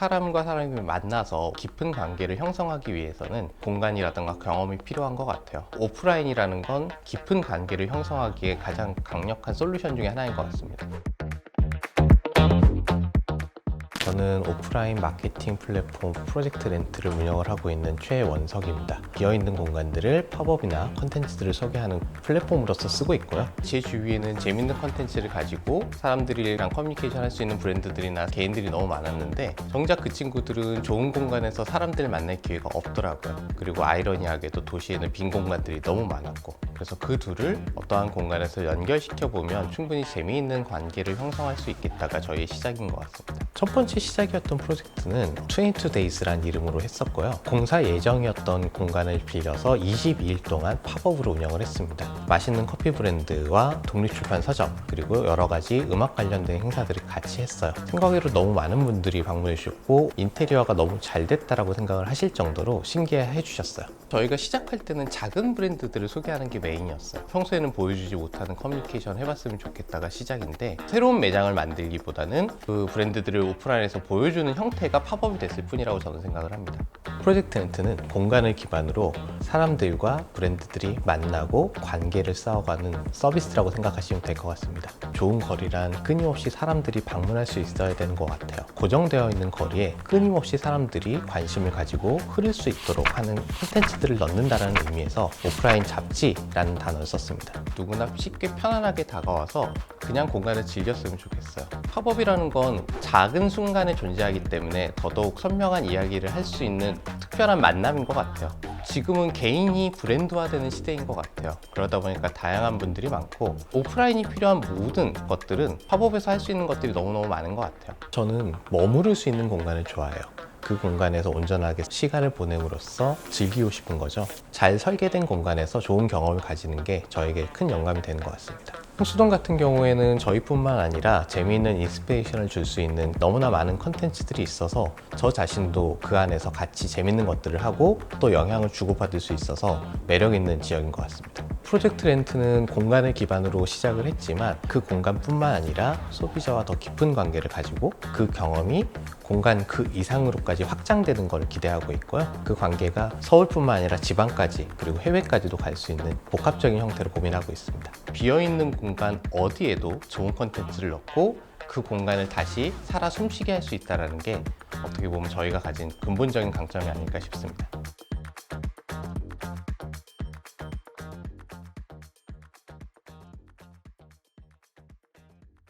사람과 사람이 만나서 깊은 관계를 형성하기 위해서는 공간이라든가 경험이 필요한 것 같아요. 오프라인이라는 건 깊은 관계를 형성하기에 가장 강력한 솔루션 중에 하나인 것 같습니다. 저는 오프라인 마케팅 플랫폼 프로젝트 렌트를 운영을 하고 있는 최원석입니다. 비어있는 공간들을 팝업이나 컨텐츠들을 소개하는 플랫폼으로서 쓰고 있고요. 제 주위에는 재밌는 컨텐츠를 가지고 사람들이랑 커뮤니케이션 할 수 있는 브랜드들이나 개인들이 너무 많았는데 정작 그 친구들은 좋은 공간에서 사람들을 만날 기회가 없더라고요. 그리고 아이러니하게도 도시에는 빈 공간들이 너무 많았고 그래서 그 둘을 어떠한 공간에서 연결시켜 보면 충분히 재미있는 관계를 형성할 수 있겠다가 저희의 시작인 것 같습니다. 첫 번째 시작이었던 프로젝트는 22days라는 이름으로 했었고요. 공사 예정이었던 공간을 빌려서 22일 동안 팝업으로 운영을 했습니다. 맛있는 커피 브랜드와 독립출판 서점 그리고 여러 가지 음악 관련된 행사들을 같이 했어요. 생각외로 너무 많은 분들이 방문해 주셨고 인테리어가 너무 잘 됐다라고 생각을 하실 정도로 신기해 주셨어요. 저희가 시작할 때는 작은 브랜드들을 소개하는 게 메인이었어요. 평소에는 보여주지 못하는 커뮤니케이션 해봤으면 좋겠다가 시작인데 새로운 매장을 만들기보다는 그 브랜드들을 오프라인에서 보여주는 형태가 팝업이 됐을 뿐이라고 저는 생각을 합니다. 프로젝트 렌트는 공간을 기반으로 사람들과 브랜드들이 만나고 관계를 쌓아가는 서비스라고 생각하시면 될 것 같습니다. 좋은 거리란 끊임없이 사람들이 방문할 수 있어야 되는 것 같아요. 고정되어 있는 거리에 끊임없이 사람들이 관심을 가지고 흐를 수 있도록 하는 콘텐츠들을 넣는다는 의미에서 오프라인 잡지라는 단어를 썼습니다. 누구나 쉽게 편안하게 다가와서 그냥 공간을 즐겼으면 좋겠어요. 팝업이라는 건 작은 순간에 존재하기 때문에 더더욱 선명한 이야기를 할 수 있는 특별한 만남인 것 같아요. 지금은 개인이 브랜드화되는 시대인 것 같아요. 그러다 보니까 다양한 분들이 많고 오프라인이 필요한 모든 것들은 팝업에서 할 수 있는 것들이 너무너무 많은 것 같아요. 저는 머무를 수 있는 공간을 좋아해요. 그 공간에서 온전하게 시간을 보냄으로써 즐기고 싶은 거죠. 잘 설계된 공간에서 좋은 경험을 가지는 게 저에게 큰 영감이 되는 것 같습니다. 홍수동 같은 경우에는 저희뿐만 아니라 재미있는 인스피레이션을 줄 수 있는 너무나 많은 컨텐츠들이 있어서 저 자신도 그 안에서 같이 재밌는 것들을 하고 또 영향을 주고받을 수 있어서 매력 있는 지역인 것 같습니다. 프로젝트 렌트는 공간을 기반으로 시작을 했지만 그 공간뿐만 아니라 소비자와 더 깊은 관계를 가지고 그 경험이 공간 그 이상으로까지 확장되는 것을 기대하고 있고요. 그 관계가 서울뿐만 아니라 지방까지 그리고 해외까지도 갈 수 있는 복합적인 형태로 고민하고 있습니다. 비어있는 공간 어디에도 좋은 컨텐츠를 넣고 그 공간을 다시 살아 숨쉬게 할 수 있다는 게 어떻게 보면 저희가 가진 근본적인 강점이 아닐까 싶습니다.